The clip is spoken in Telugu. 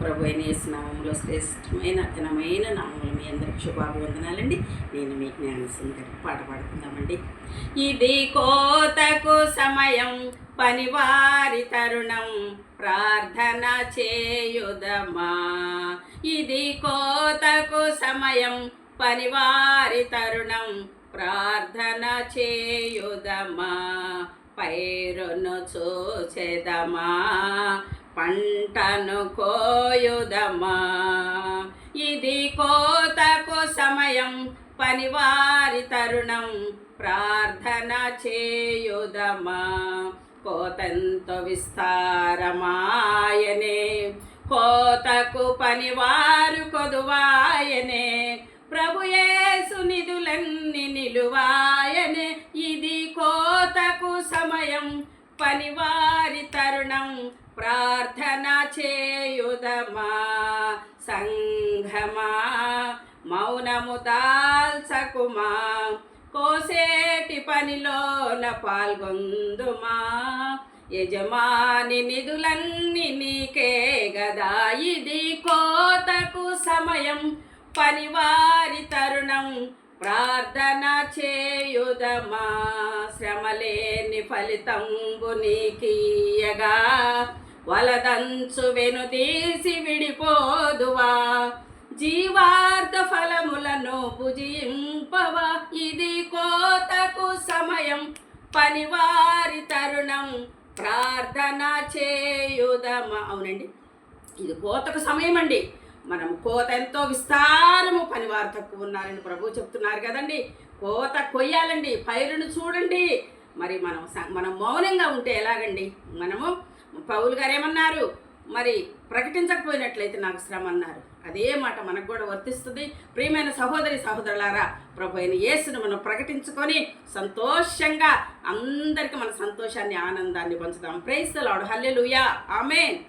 ప్రభు అయిన నామంలో శ్రేష్టమైన ఘనమైన నామములు మీ అందరికి శుభాభివందనాలండి. నేను మీ జ్ఞానసింగ్ గారి పాట పాడుకుందామండి. ఇది కోతకు సమయం పనివారి తరుణం ప్రార్థన చేయుదమా? ఇది కోతకు సమయం పనివారి తరుణం ప్రార్థన చేయుదమా? పైరును చూచెదమా? పంటను కోయుదమా? ఇది కోతకు సమయం పనివారి తరుణం ప్రార్థన చేయుదమా? కోతంతో విస్తారమాయనే కోతకు పనివారు కొదువాయనే ప్రభుయేసు నిధులన్నీ నిలువాయనే ఇది కోతకు సమయం పనివారి తరుణం ప్రార్థన చేయుదమా? సంఘమా? మౌనము దాల్చకుమా? కోసేటి పనిలోన పాల్గొందుమా? యజమాని నిధులన్నీ నీకే గదా? ఇది కోతకు సమయం. పనివారి తరుణం ప్రార్థన చేయుదమా? శ్రమలేని ఫలితంబు నీకీయగా వలదంచు వెనుదీసి విడిపోదువా. జీవార్థ ఫలములను భుజింపవా. ఇది కోతకు సమయం పనివారి తరుణం. ప్రార్థన చేయుదమా? అవునండి. ఇది కోతకు సమయం అండి మనం కోత ఎంతో విస్తారము పనివారు తక్కువ ఉన్నారని ప్రభు చెప్తున్నారు కదండి. కోత కొయ్యాలండి పైరును చూడండి. మరి మనం మనం మౌనంగా ఉంటే ఎలాగండి? మనము పౌలు గారు ఏమన్నారు మరి ప్రకటించకపోయినట్లయితే నాకు శ్రమ అన్నారు. అదే మాట మనకు కూడా వర్తిస్తుంది. ప్రియమైన సహోదరి సహోదరులారా ప్రభు అయిన యేసును మనం ప్రకటించుకొని సంతోషంగా అందరికీ మన సంతోషాన్ని ఆనందాన్ని పంచుదాం. ప్రైస్ లాడు హల్లెలూయా ఆమెన్